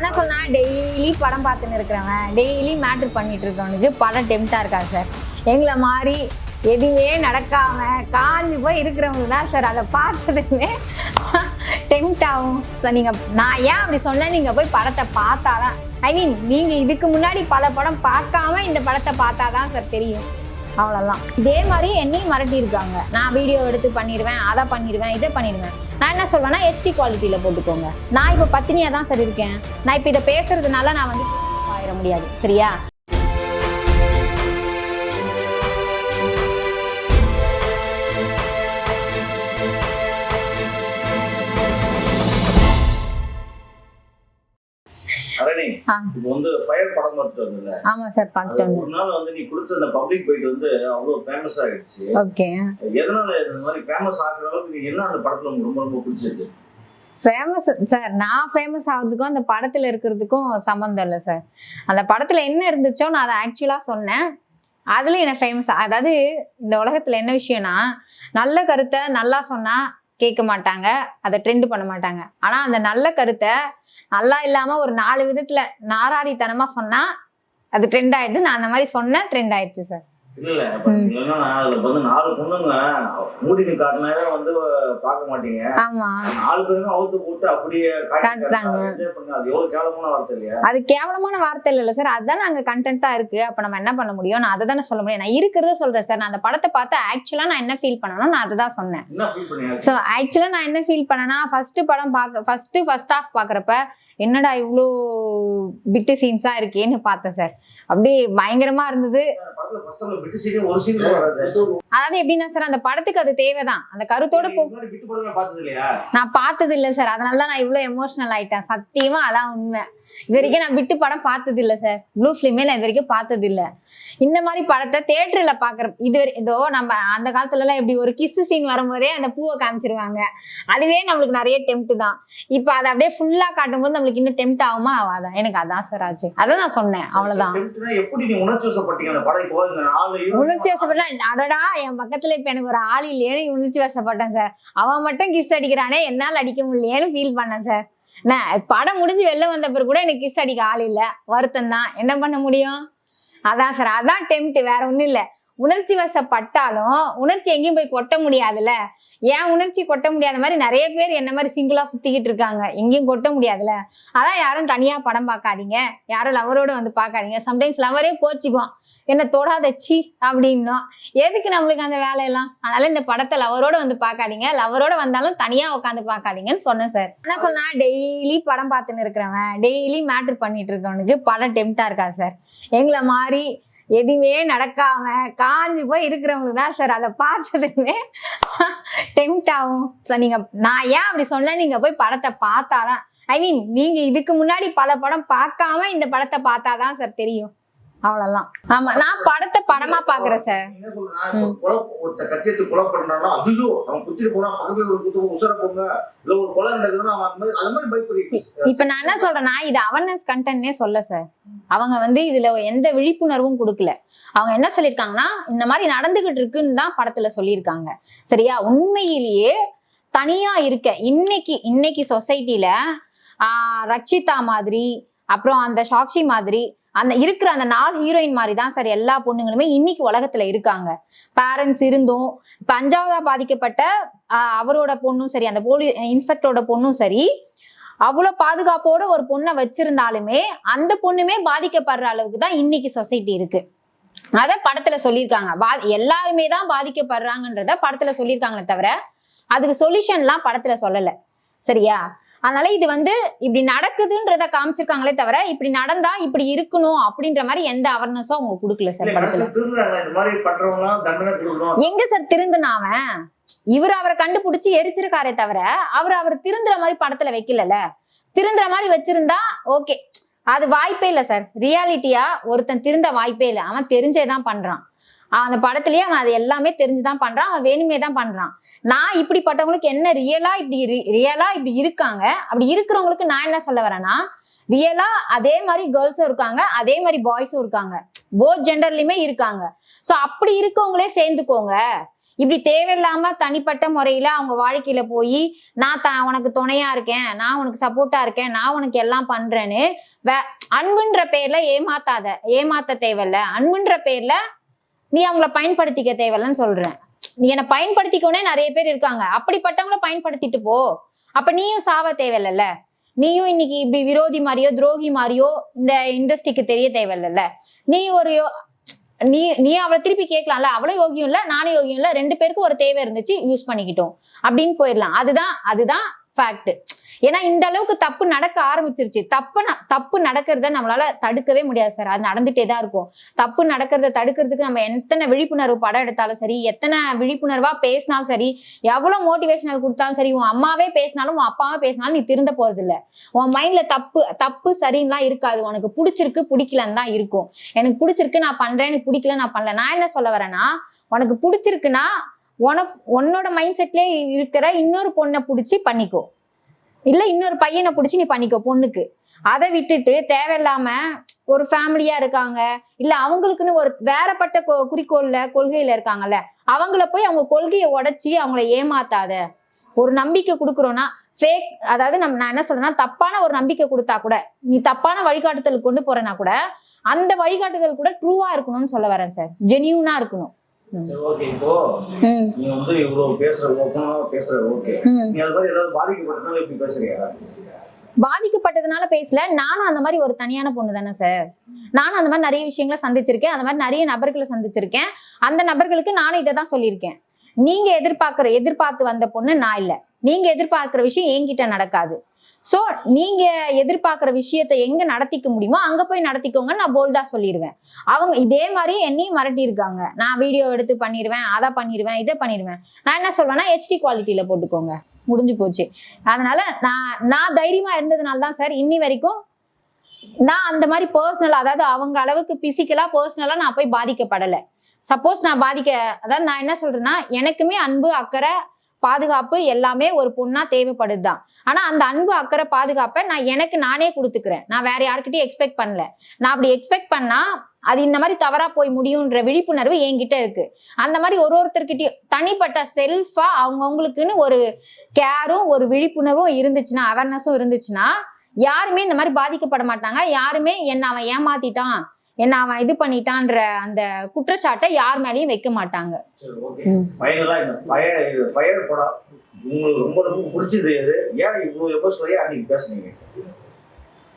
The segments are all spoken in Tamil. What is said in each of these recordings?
என்ன சொன்னா டெய்லி படம் பார்த்துன்னு இருக்கிறவன். டெய்லி மேட்ரு பண்ணிட்டு இருக்கவனுக்கு படம் டெம்ட்டாக இருக்கா சார். எங்களை மாதிரி எதுவுமே நடக்காம காஞ்சு போய் இருக்கிறவங்க தான் சார். அதை பார்த்ததுமே டெம்ட் ஆகும். சார் நீங்கள் நான் ஏன் அப்படி சொன்னேன்? நீங்கள் போய் படத்தை பார்த்தாதான். ஐ மீன் நீங்கள் இதுக்கு முன்னாடி பல படம் பார்க்காம இந்த படத்தை பார்த்தாதான் சார் தெரியும். அவ்வளோதான் இதே மாதிரி என்னையும் மிரட்டியிருக்காங்க. நான் வீடியோ எடுத்து பண்ணிடுவேன் அதை பண்ணிடுவேன் இதை பண்ணிடுவேன். நான் என்ன சொல்வேன்னா ஹெச்டி குவாலிட்டியில் போட்டுக்கோங்க. நான் இப்போ பத்தினியாக தான் சார் இருக்கேன். நான் இப்போ இதை பேசுறதுனால நான் வந்து ஆயிட முடியாது. சரியா? இப்போ வந்து ஃபயர் படம் பார்த்துட்டு வந்தல ஆமாம் சார் பார்த்துட்டு அது வந்தேன். ஒரு நாள் வந்து நீ கொடுத்த அந்த பப்ளிக் போயிட்டு வந்து அவ்வளவு ஃபேமஸ் ஆயிடுச்சு. ஓகே. எதனால இந்த மாதிரி ஃபேமஸ் ஆகுற அளவுக்கு நீ என்ன அந்த படத்துல உங்களுக்கு ரொம்ப ரொம்ப பிடிச்சிருக்கு? ஃபேமஸ் சார் நான் ஃபேமஸ் ஆகுறதுக்கும் அந்த படத்தில் இருக்கிறதுக்கும் சம்மந்தம் இல்லை சார். அந்த படத்தில் என்ன இருந்துச்சோ நான் அதை ஆக்சுவலாக சொன்னேன். அதுல என்ன ஃபேமஸ் அதாவது இந்த உலகத்தில் என்ன விஷயம்னா நல்ல கருத்தை நல்லா சொன்னால் கேட்க மாட்டாங்க அதை ட்ரெண்ட் பண்ண மாட்டாங்க. ஆனால் அந்த நல்ல கருத்தை நல்லா இல்லாமல் ஒரு நாலு விதத்தில் நாராடித்தனமாக சொன்னா அது ட்ரெண்ட் ஆயிடுது. நான் அந்த மாதிரி சொன்னேன் ட்ரெண்ட் ஆயிடுச்சு சார் இல்ல இல்ல. இல்லைன்னா அதுல வந்து நாலு பொண்ணுங்க மூடினு காட்டினாவே வந்து பார்க்க மாட்டீங்க. நாலு பேருமே அவுத்து போட்டு அப்படியே அது எவ்வளவு கேவலமான வார்த்தை இல்லையா? அது கேவலமான வார்த்தை இல்லைல்ல சார். அதுதான் நாங்க கண்டென்ட்டா இருக்கு. அப்ப நம்ம என்ன பண்ண முடியும்? நான் அதை தானே சொல்ல முடியும். நான் இருக்கிறத சொல்றேன் சார். நான் அந்த படத்தை பார்த்து ஆக்சுவலா நான் என்ன ஃபீல் பண்ணணும் நான் அதை தான் சொன்னேன். ஸோ ஆக்சுவலா நான் என்ன ஃபீல் பண்ணேன்னா ஃபர்ஸ்ட் படம் பார்க்க ஃபர்ஸ்ட் ஃபர்ஸ்ட் ஹாஃப் பாக்குறப்ப என்னடா இவ்வளோ பிட்டு சீன்ஸா இருக்கேன்னு பார்த்தேன் சார். அப்படியே பயங்கரமா இருந்தது. ஆஃப் விட்டு சீனே ஒரு சீன் வராது. அதாவது எப்படின்னா சார் அந்த படத்துக்கு அது தேவைதான். அந்த கருத்தோட போ நீங்க முன்னாடி விட்டு படமே பார்த்தது இல்லையா நான் பார்த்தது இல்லை சார். அதனால தான் நான் இவ்வளோ எமோஷனல் ஆயிட்டேன். சத்தியமா அதான் உண்மை. இது வரைக்கும் நான் விட்டு படம் பார்த்தது இல்லை சார் ப்ளூ ஃபிலிமே நான் இது வரைக்கும் பார்த்தது இல்லை இந்த மாதிரி படத்தை தேட்டரில் பார்க்குற இது இதோ நம்ம அந்த காலத்துலலாம் எப்படி ஒரு கிஸ் சீன் வரும்போதே அந்த பூவை காமிச்சிருவாங்க. அதுவே நம்மளுக்கு நிறைய டெம்ட் தான். இப்போ அதை அப்படியே ஃபுல்லாக காட்டும்போது நம்மளுக்கு இன்னும் டெம்ட் ஆகுமா? ஆகாதா? எனக்கு அதான் சார் ஆச்சு. அதை நான் சொன்னேன். டெம்ப்ட்னா எப்படி நீ உணர்ச்சி வசப்பட்டீங்க அந்த படம்? இப்போ இந்த நாலு உணர்ச்சி வசப்பட்டா அடடா என் பக்கத்துல இப்ப எனக்கு ஒரு ஆள் இல்லையேன்னு உணர்ச்சி வசப்பட்டேன் சார். அவன் மட்டும் கிஸ் அடிக்கிறானே என்னால் அடிக்க முடியலையேன்னு ஃபீல் பண்ணேன் சார். நான் படம் முடிஞ்சு வெளில வந்த பிறகு கூட எனக்கு கிஸ் அடிக்க ஆள் இல்லை. வருத்தம் தான் என்ன பண்ண முடியும்? அதான் சார் அதான் டெம்ட் வேற ஒன்றும் இல்லை. உணர்ச்சி வசப்பட்டாலும் உணர்ச்சி எங்கேயும் போய் கொட்ட முடியாதுல்ல? ஏன் உணர்ச்சி கொட்ட முடியாத மாதிரி நிறைய பேர் என்ன மாதிரி சிங்கிளா சுத்திக்கிட்டு இருக்காங்க. எங்கேயும் கொட்ட முடியாதுல்ல? அதான் யாரும் தனியா படம் பார்க்காதீங்க. யாரும் லவரோட வந்து பார்க்காதீங்க. சம்டைம்ஸ் லவரே கோச்சிக்குவோம் என்ன தொடாத சி அப்படின்னோம் எதுக்கு நம்மளுக்கு அந்த வேலையெல்லாம்? அதனால இந்த படத்தை லவரோட வந்து பார்க்காதீங்க. லவரோட வந்தாலும் தனியா உட்காந்து பார்க்காதீங்கன்னு சொன்னேன் சார் என்ன சொன்னா டெய்லி படம் பார்த்துன்னு இருக்கிறவன் டெய்லி மேட்ரு பண்ணிட்டு இருக்கவனுக்கு படம் டெம்ட்டாக இருக்கா சார் எங்களை மாதிரி எதுவுமே நடக்காம காஞ்சி போய் இருக்கிறவங்களுக்கு தான் சார் அதை பார்த்ததுமே டெம்ட் ஆகும். சார் நீங்க நான் ஏன் அப்படி சொன்னேன் நீங்க போய் படத்தை பார்த்தாதான். ஐ மீன் நீங்க இதுக்கு முன்னாடி பல படம் பார்க்காம இந்த படத்தை பார்த்தாதான் சார் தெரியும். அவ்வளவுதான். ஆமா நான் படத்தை படமா பாக்குறேன் சார் ஒருத்த கத்தியத்து கொலை பண்றான்னா அஜுஜோ அவன் குத்திட்டு போனா பக்கத்துல ஒரு குத்து உசுர போங்க இல்ல ஒரு கொலை நடக்குதுன்னா அவன் அந்த மாதிரி அந்த மாதிரி பயப்படுறீங்க இப்ப நான் என்ன சொல்றேன்னா இது அவேர்னஸ் கண்டென்ட்னே சொல்ல சார் அவங்க வந்து இதுல எந்த விழிப்புணர்வும் கொடுக்கல. அவங்க என்ன சொல்லியிருக்காங்கன்னா இந்த மாதிரி நடந்துகிட்டு இருக்குன்னு தான் படத்துல சொல்லியிருக்காங்க. சரியா? உண்மையிலேயே தனியா இருக்க இன்னைக்கு இன்னைக்கு சொசைட்டில ஆஹ் ரக்ஷிதா மாதிரி அப்புறம் அந்த சாக்ஷி மாதிரி அந்த இருக்கிற அந்த நாலு ஹீரோயின் மாதிரி தான் சார் எல்லா பொண்ணுங்களுமே இன்னைக்கு உலகத்துல இருக்காங்க. பேரண்ட்ஸ் இருந்தும் இப்ப அஞ்சாவதா பாதிக்கப்பட்ட அவரோட பொண்ணும் சரி அந்த போலீஸ் இன்ஸ்பெக்டரோட பொண்ணும் சரி அவ்வளோ பாதுகாப்போட ஒரு பொண்ணை வச்சிருந்தாலுமே அந்த பொண்ணுமே பாதிக்கப்படுற அளவுக்கு தான் இன்னைக்கு சொசைட்டி இருக்கு. அத படத்துல சொல்லியிருக்காங்க. பா எல்லாருமே தான் பாதிக்கப்படுறாங்கன்றத படத்துல சொல்லியிருக்காங்களே தவிர அதுக்கு சொல்யூஷன்லாம் படத்துல சொல்லல. சரியா? அதனால இது வந்து இப்படி நடக்குதுன்றத காமிச்சிருக்காங்களே தவிர இப்படி நடந்தா இப்படி இருக்கணும் அப்படின்ற மாதிரி எந்த அவேர்னஸும் அவங்க கொடுக்கல சார் படத்துல. எங்க சார் திருந்தினா அவன்? இவர் அவரை கண்டுபிடிச்சு எரிச்சிருக்காரே தவிர அவர் அவர் திருந்துற மாதிரி படத்துல வைக்கலல திருந்துற மாதிரி வச்சிருந்தா ஓகே அது வாய்ப்பே இல்லை சார். ரியாலிட்டியா ஒருத்தன் திருந்த வாய்ப்பே இல்லை. அவன் தெரிஞ்சே தான் பண்றான். அந்த படத்துலயே அவன் அது எல்லாமே தெரிஞ்சுதான் பண்றான் அவன் வேணுமே தான் பண்றான். நான் இப்படிப்பட்டவங்களுக்கு என்ன ரியலா இப்படி ரியலா இப்படி இருக்காங்க? அப்படி இருக்கிறவங்களுக்கு நான் என்ன சொல்ல வரேன்னா ரியலா அதே மாதிரி கேர்ள்ஸும் இருக்காங்க அதே மாதிரி பாய்ஸும் இருக்காங்க. போத் ஜெண்டர்லயுமே இருக்காங்க. ஸோ அப்படி இருக்கவங்களே சேர்ந்துக்கோங்க. இப்படி தேவையில்லாம தனிப்பட்ட முறையில அவங்க வாழ்க்கையில போய் நான் த உனக்கு துணையா இருக்கேன் நான் உனக்கு சப்போர்ட்டா இருக்கேன் நான் உனக்கு எல்லாம் பண்றேன்னு வே அன்புன்ற பேர்ல ஏமாத்தாத ஏமாத்த தேவையில்ல. அன்புன்ற பேர்ல நீ அவங்கள பயன்படுத்திக்க தேவையில்லன்னு சொல்றேன். நீ என்னை பயன்படுத்திக்கோனே நிறைய பேர் இருக்காங்க. அப்படிப்பட்டவங்கள பயன்படுத்திட்டு போ. அப்ப நீயும் சாவ தேவையில்லைல்ல. நீயும் இன்னைக்கு இப்படி விரோதி மாதிரியோ துரோகி மாதிரியோ இந்த இண்டஸ்ட்ரிக்கு தெரிய தேவையில்லைல்ல. நீ ஒரு யோ- நீ நீ அவளை திருப்பி கேட்கலாம்ல. அவளும் யோகியம் இல்ல நானும் யோகியம் இல்ல. ரெண்டு பேருக்கும் ஒரு தேவை இருந்துச்சு யூஸ் பண்ணிக்கிட்டோம். அப்படின்னு போயிடலாம். அதுதான் அதுதான் ஃபேக்ட் ஏன்னா இந்த அளவுக்கு தப்பு நடக்க ஆரம்பிச்சிருச்சு. தப்பு தப்பு நடக்கிறத நம்மளால தடுக்கவே முடியாது சார் அது நடந்துட்டே தான் இருக்கும். தப்பு நடக்கிறத தடுக்கிறதுக்கு நம்ம எத்தனை விழிப்புணர்வு படம் எடுத்தாலும் சரி எத்தனை விழிப்புணர்வா பேசினாலும் சரி எவ்வளவு மோட்டிவேஷனல் கொடுத்தாலும் சரி உன் அம்மாவே பேசினாலும் உன் அப்பாவே பேசினாலும் நீ திருந்த போறது இல்ல உன் மைண்ட்ல தப்பு தப்பு சரின்னுலாம் இருக்காது. உனக்கு பிடிச்சிருக்கு பிடிக்கலன்னு தான் இருக்கும். எனக்கு பிடிச்சிருக்கு நான் பண்றேன் எனக்கு பிடிக்கல நான் பண்ணல நான் என்ன சொல்ல வரேன்னா உனக்கு பிடிச்சிருக்குன்னா உனக்கு உன்னோட மைண்ட் செட்லயே இருக்கிற இன்னொரு பொண்ணை பிடிச்சி பண்ணிக்கோ. இல்ல இன்னொரு பையனை பிடிச்சி நீ பண்ணிக்கோ பொண்ணுக்கு. அதை விட்டுட்டு தேவையில்லாம ஒரு ஃபேமிலியா இருக்காங்க. இல்ல அவங்களுக்குன்னு ஒரு வேறப்பட்ட குறிக்கோள்ல கொள்கையில இருக்காங்கல்ல அவங்கள போய் அவங்க கொள்கையை உடைச்சி அவங்கள ஏமாத்தாத. ஒரு நம்பிக்கை கொடுக்குறோன்னா ஃபேக் அதாவது நம்ம நான் என்ன சொல்றேன்னா தப்பான ஒரு நம்பிக்கை கொடுத்தா கூட நீ தப்பான வழிகாட்டுதல் கொண்டு போறேன்னா கூட அந்த வழிகாட்டுதல் கூட ட்ரூவா இருக்கணும்னு சொல்ல வரேன் சார் ஜெனியூனா இருக்கணும். ஓகே இப்போ ம். நீ வந்து இவ்வளவு பேசுற ஓப்பனா பேசுற ஓகே ம். நீ அது மாதிரி ஏதாவது பாதிக்கப்பட்டதுனால இப்படி பேசுறியா பாதிக்கப்பட்டதுனால பேசல. நானும் அந்த மாதிரி ஒரு தனியான பொண்ணு தானே சார். நானும் அந்த மாதிரி நிறைய விஷயங்களை சந்திச்சிருக்கேன். அந்த மாதிரி நிறைய நபர்களை சந்திச்சிருக்கேன். அந்த நபர்களுக்கு நானும் இதை தான் சொல்லியிருக்கேன். நீங்க எதிர்பார்க்கிற எதிர்பார்த்து வந்த பொண்ணு நான் இல்லை. நீங்க எதிர்பார்க்கிற விஷயம் என்கிட்ட நடக்காது. ஸோ நீங்க எதிர்பார்க்குற விஷயத்தை எங்க நடத்திக்க முடியுமோ அங்க போய் நடத்திக்கோங்க நான் போல்டா சொல்லிடுவேன் அவங்க இதே மாதிரி என்னையும் மிரட்டியிருக்காங்க. நான் வீடியோ எடுத்து பண்ணிடுவேன் அதை பண்ணிடுவேன் இதை பண்ணிடுவேன் நான் என்ன சொல்வேன்னா ஹெச்டி குவாலிட்டியில போட்டுக்கோங்க. முடிஞ்சு போச்சு. அதனால நான் நான் தைரியமா இருந்ததுனால தான் சார் இன்னி வரைக்கும் நான் அந்த மாதிரி பர்சனலாக அதாவது அவங்க அளவுக்கு பிசிக்கலாக பர்சனலாக நான் போய் பாதிக்கப்படலை. சப்போஸ் நான் பாதிக்க அதாவது நான் என்ன சொல்கிறேன்னா எனக்குமே அன்பு அக்கறை பாதுகாப்பு எல்லாமே ஒரு பொண்ணா தேவைப்படுது தான் ஆனா அந்த அன்பு அக்கறை பாதுகாப்பை நான் எனக்கு நானே கொடுத்துக்கிறேன். நான் வேற யாருக்கிட்டையும் எக்ஸ்பெக்ட் பண்ணல. நான் அப்படி எக்ஸ்பெக்ட் பண்ணா அது இந்த மாதிரி தவறா போய் முடியுன்ற விழிப்புணர்வு என்கிட்ட இருக்கு. அந்த மாதிரி ஒரு ஒருத்தர்கிட்டயும் தனிப்பட்ட செல்ஃபா அவங்கவுங்களுக்குன்னு ஒரு கேரும் ஒரு விழிப்புணர்வும் இருந்துச்சுன்னா அவேர்னஸும் இருந்துச்சுன்னா யாருமே இந்த மாதிரி பாதிக்கப்பட மாட்டாங்க. யாருமே என்ன அவன் ஏமாத்திட்டான். என்ன அவன் இது பண்ணிட்டான்ற அந்த குற்றச்சாட்டை யார் மேலேயும் வைக்க மாட்டாங்க.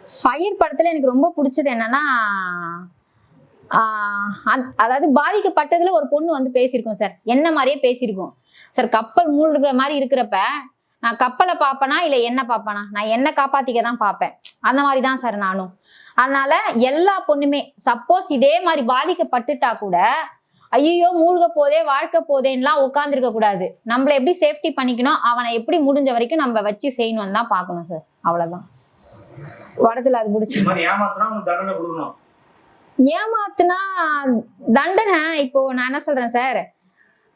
ஃபயர் படத்துல எனக்கு ரொம்ப பிடிச்சது என்னன்னா அதாவது பாதிக்கப்பட்டதுல ஒரு பொண்ணு வந்து பேசியிருக்கோம் சார். என்ன மாதிரியே பேசியிருக்கோம். சார் கப்பல் மூழ்கிற மாதிரி இருக்கிறப்ப நான் கப்பலை பார்ப்பேனா இல்ல என்ன பார்ப்பேனா நான் என்ன காப்பாத்திக்க தான் பார்ப்பேன் அந்த மாதிரி தான் சார் நானும். அதனால எல்லா பொண்ணுமே சப்போஸ் இதே மாதிரி பாதிக்கப்பட்டுட்டா கூட ஐயோ மூழ்க போதே வாழ்க்கை போதேன்னுலாம் உட்காந்துருக்க கூடாது. நம்மள எப்படி சேஃப்டி பண்ணிக்கணும்? அவனை எப்படி முடிஞ்ச வரைக்கும் நம்ம வச்சு செய்யணும்னு தான் பார்க்கணும் சார் அவ்வளவுதான். படத்துல அது பிடிச்சி. ஏமாத்தினா தண்டனை கொடுக்கணும். ஏமாத்துனா தண்டனை? இப்போ நான் என்ன சொல்றேன் சார்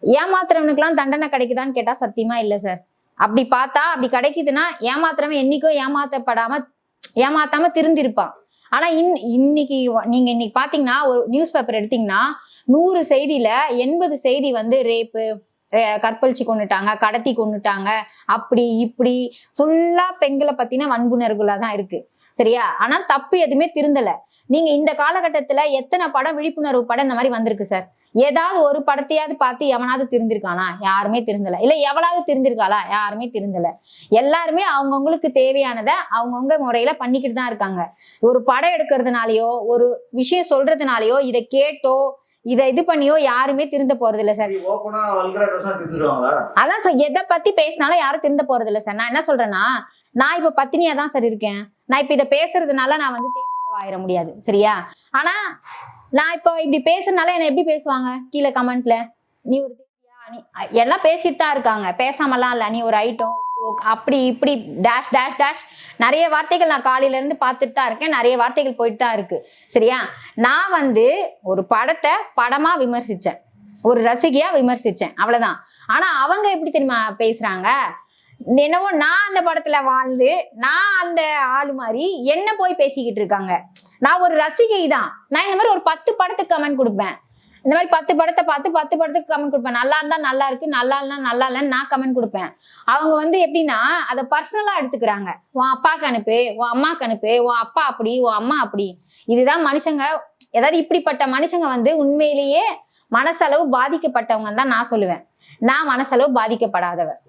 ஏமாத்துறவனுக்குலாம் தண்டனை கிடைக்குதான்னு கேட்டா சத்தியமா இல்ல சார் அப்படி பார்த்தா அப்படி கிடைக்குதுன்னா ஏமாத்துறவன் என்னைக்கும் ஏமாத்தப்படாம ஏமாத்தாம திருந்திருப்பான். ஆனால் இன் இன்னைக்கு நீங்கள் இன்னைக்கு பார்த்தீங்கன்னா ஒரு நியூஸ் பேப்பர் எடுத்தீங்கன்னா நூறு செய்தியில் எண்பது செய்தி வந்து ரேப்பு கற்பழிச்சு கொண்டுட்டாங்க கடத்தி கொண்டுட்டாங்க அப்படி இப்படி ஃபுல்லாக பெண்களை பற்றின வன்புணர்வுகளாக தான் இருக்குது சரியா? ஆனால் தப்பு எதுவுமே திருந்தலை. நீங்கள் இந்த காலகட்டத்தில் எத்தனை படம் விழிப்புணர்வு படம் இந்த மாதிரி வந்திருக்கு சார்? ஏதாவது ஒரு படத்தையாவது பார்த்து எவனாவது திருந்திருக்கானா யாருமே திருந்தல. இல்ல எவளாவது திருந்திருக்காளா யாருமே திருந்தல. எல்லாருமே அவங்கவுங்களுக்கு தேவையானதை அவங்கவுங்க முறையில பண்ணிக்கிட்டு தான் இருக்காங்க. ஒரு படம் எடுக்கிறதுனாலயோ ஒரு விஷயம் சொல்றதுனாலயோ இதை கேட்டோ இதை இது பண்ணியோ யாருமே திருந்த போறது இல்ல சார் அதான் சார் எதை பத்தி பேசினாலும் யாரும் திருந்த போறது இல்ல சார். நான் என்ன சொல்றேன்னா நான் இப்ப பத்தினியா தான் சார் இருக்கேன். நான் இப்ப இதை பேசுறதுனால நான் வந்து ஆயிட முடியாது சரியா? ஆனா நான் இப்போ இப்படி பேசுறதுனால என்ன எப்படி பேசுவாங்க? கீழே கமெண்ட்ல. நீ ஒரு நீ எல்லாம் பேசிட்டு தான் இருக்காங்க. பேசாமலாம் இல்ல. நீ ஒரு ஐட்டம் அப்படி இப்படி டேஷ் டேஷ் டேஷ் நிறைய வார்த்தைகள் நான் காலையில இருந்து பார்த்துட்டு தான் இருக்கேன். நிறைய வார்த்தைகள் போயிட்டு தான் இருக்கு. சரியா? நான் வந்து ஒரு படத்தை படமா விமர்சிச்சேன். ஒரு ரசிகையா விமர்சிச்சேன். அவ்வளவுதான். ஆனா அவங்க எப்படி தெரியுமா பேசுறாங்க? என்னவோ நான் அந்த படத்துல வாழ்ந்து நான் அந்த ஆளு மாதிரி என்ன போய் பேசிக்கிட்டு இருக்காங்க? நான் ஒரு ரசிகை தான். நான் இந்த மாதிரி ஒரு பத்து படத்துக்கு கமெண்ட் கொடுப்பேன். இந்த மாதிரி பத்து படத்தை பார்த்து பத்து படத்துக்கு கமெண்ட் கொடுப்பேன். நல்லா இருந்தா நல்லா இருக்கு நல்லா இல்லைனா நல்லா இல்லைன்னு நான் கமெண்ட் கொடுப்பேன். அவங்க வந்து எப்படின்னா அதை பர்சனலா எடுத்துக்கிறாங்க. உன் அப்பாக்கு அனுப்பு உன் அம்மாக்கு அனுப்பு உன் அப்பா அப்படி உன் அம்மா அப்படி. இதுதான் மனுஷங்க ஏதாவது இப்படிப்பட்ட மனுஷங்க வந்து உண்மையிலேயே மனசளவு பாதிக்கப்பட்டவங்க தான் நான் சொல்லுவேன். நான் மனசளவு பாதிக்கப்படாதவன்